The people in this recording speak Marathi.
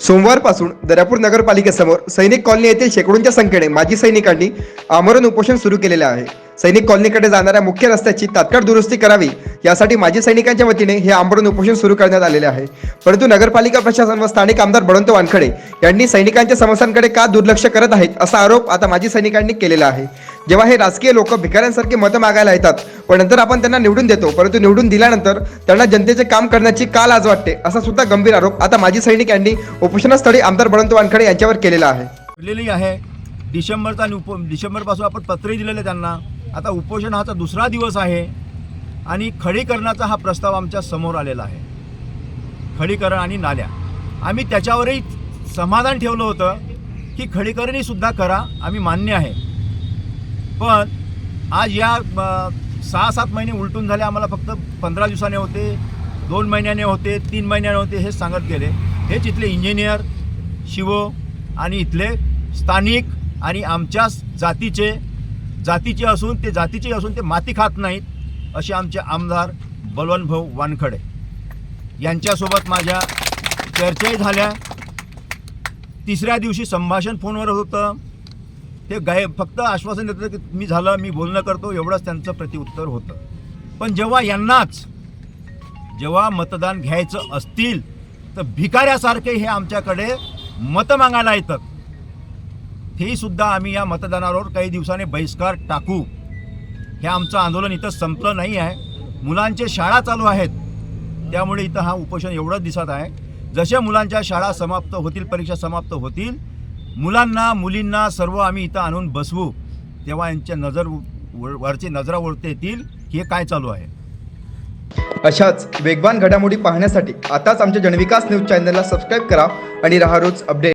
सोमवारपासून दर्यापूर नगरपालिकेसमोर सैनिक कॉलनी येथील शेकडोंच्या संख्येने माजी सैनिकांनी आमरण उपोषण सुरू केलेले आहे. सैनिक कॉलनीकडे जाणाऱ्या मुख्य रस्त्याची तात्काळ दुरुस्ती करावी यासाठी माजी सैनिकांच्या वतीने हे आमरण उपोषण सुरू करण्यात आलेले आहे. परंतु नगरपालिका प्रशासन व स्थानिक आमदार बळवंत वानखडे यांनी सैनिकांच्या समस्यांकडे का दुर्लक्ष करत आहेत असा आरोप आता माजी सैनिकांनी केलेला आहे. जेव्हा हे राजकीय लोक भिकाऱ्यांसारखी मतं मागायला येतात पण नंतर आपण त्यांना निवडून देतो परंतु निवडून दिल्यानंतर त्यांना जनतेचे काम करण्याची का लाज वाटते असा सुद्धा गंभीर आरोप आता माजी सैनिक यांनी उपोषणास्थळी आमदार बळवंत वानखडे यांच्यावर केलेला आहे. आहे. डिसेंबरचा आणि उप डिसेंबरपासून आपण पत्रही दिलेलं त्यांना. आता उपोषणाचा दुसरा दिवस आहे आणि खडीकरणाचा हा प्रस्ताव आमच्यासमोर आलेला आहे. खडीकरण आणि नाल्या. आम्ही त्याच्यावरही समाधान ठेवलं होतं की खडीकरणही सुद्धा करा आम्ही मान्य आहे. पण आज या सहा सात महिने उलटून झाले आम्हाला फक्त पंधरा दिवसाने होते दोन महिन्याने होते तीन महिन्याने होते हे सांगत गेले. हेच इथले इंजिनियर शिव आणि इथले स्थानिक आणि आमच्या जातीचे जातीचे असून ते जातीचे असून ते माती खात नाहीत असे आमचे आमदार बलवंतभाऊ वानखडे. यांच्यासोबत माझ्या चर्चाही झाल्या. तिसऱ्या दिवशी संभाषण फोनवर होतं. ते गायब फक्त आश्वासन देतं की मी झालं मी बोलणं करतो एवढंच त्यांचं प्रतिउत्तर होतं. पण जेव्हा यांनाच जेव्हा मतदान घ्यायचं असतील तर भिकाऱ्यासारखे हे आमच्याकडे मतं मागायला येतात. तेही सुद्धा आम्ही या मतदानावर काही दिवसांनी बहिष्कार टाकू. हे आमचं आंदोलन इथं संपलं नाही आहे. मुलांचे शाळा चालू आहेत. त्यामुळे इथं हा उपोषण एवढंच दिसत आहे. जशा मुलांच्या शाळा समाप्त होतील परीक्षा समाप्त होतील मुलांना मुलींना सर्व आम्ही इथं आणून बसवू. तेव्हा यांच्या नजर वरची नजरा ओळखता येतील. हे काय चालू आहे? अशाच वेगवान घडामोडी पाहण्यासाठी आताच आमच्या जनविकास न्यूज चॅनलला सबस्क्राईब करा आणि राहा रोज अपडेट.